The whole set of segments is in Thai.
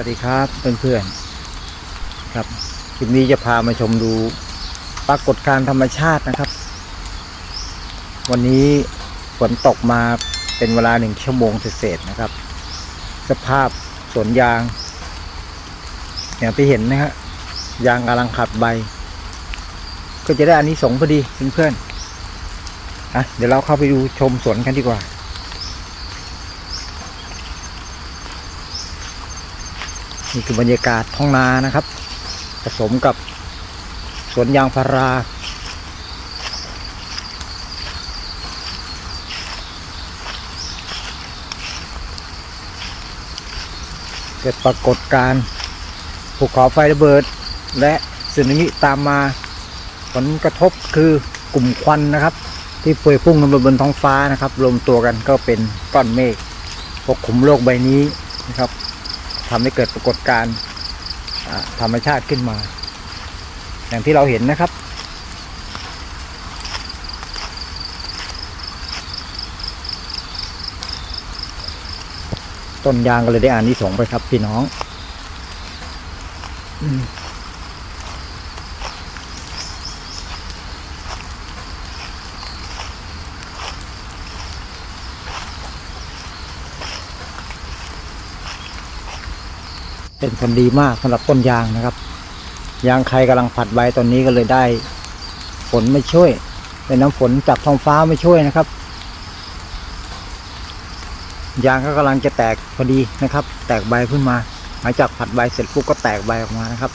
วัสดีครับเพื่อนๆครับคลิปนี้จะพามาชมดูปรากฏการธรรมชาตินะครับ วันนี้ฝนตกมาเป็นเวลาหนึ่งชั่วโมงเศษนะครับ สภาพสวนยาง อย่างที่เห็นนะฮะยางกำลังขัดใบ ก็จะได้อันนี้สงพอดีเพื่อนๆอะเดี๋ยวเราเข้าไปดูชมสวนกันดีกว่า นี่คือบรรยากาศท้องนานะครับ ผสมกับสวนยางพารา เกิดปรากฏการณ์ภูเขาไฟระเบิด และสึนามิตามมา ผลกระทบคือกลุ่มควันนะครับ ที่พวยพุ่งขึ้นไปบนท้องฟ้านะครับ รวมตัวกันก็เป็นก้อนเมฆปกคลุมโลกใบนี้นะครับ ทำให้เกิดปรากฏการณ์ธรรมชาติขึ้นมา อย่างที่เราเห็นนะครับ ต้นยางก็เลยได้อ่านนิสงไปครับพี่น้อง เป็นผลดีมากสำหรับต้นยางนะครับ ยางใครกำลังผัดใบตอนนี้ก็เลยได้ฝนไม่ช่วยเป็นน้ำฝนจากท้องฟ้าไม่ช่วยนะครับ ยางก็กำลังจะแตกพอดีนะครับ แตกใบขึ้นมา หลังจากผัดใบเสร็จปุ๊บก็แตกใบออกมานะครับ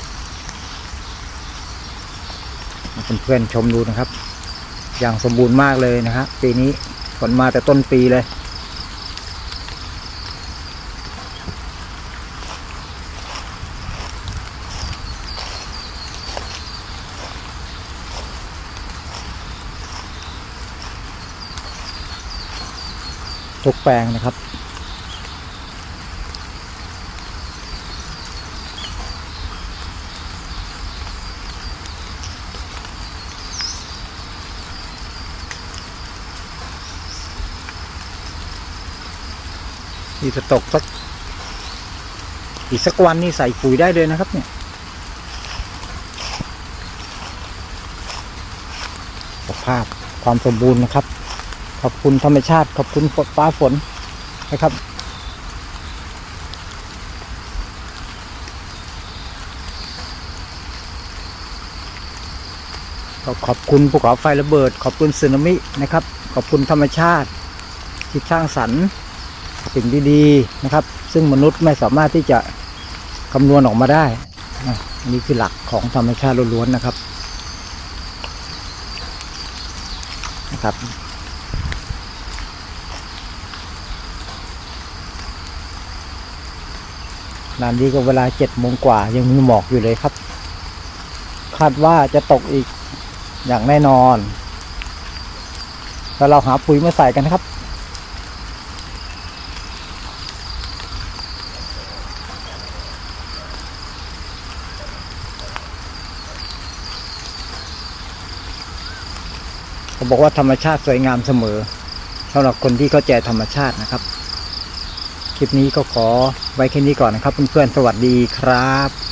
เพื่อนๆชมดูนะครับ อย่างสมบูรณ์มากเลยนะครับปีนี้ฝนมาแต่ต้นปีเลย ทุกแปลงนะครับ นี่จะตกสัก อีกสักวันนี่ใส่ปุ๋ยได้เลยนะครับเนี่ยสภาพความสมบูรณ์นะครับ ขอบคุณธรรมชาติ ขอบคุณฝนฟ้าฝนนะครับ ขอบคุณภูเขาไฟระเบิด ขอบคุณสึนามินะครับ ขอบคุณธรรมชาติที่สร้างสรรค์สิ่งดีๆนะครับ ซึ่งมนุษย์ไม่สามารถที่จะคำนวณออกมาได้อะนนี้คือหลักของธรรมชาติล้วนๆนะครับนะครับ นานนี้ก็เวลาเจ็ดโมงกว่ายังมีหมอกอยู่เลยครับ คาดว่าจะตกอีกอย่างแน่นอน แล้วเราหาปุ๋ยมาใส่กันครับ เขาบอกว่าธรรมชาติสวยงามเสมอสำหรับคนที่เข้าใจธรรมชาตินะครับ คลิปนี้ก็ขอไว้แค่นี้ก่อนนะครับเพื่อนๆสวัสดีครับ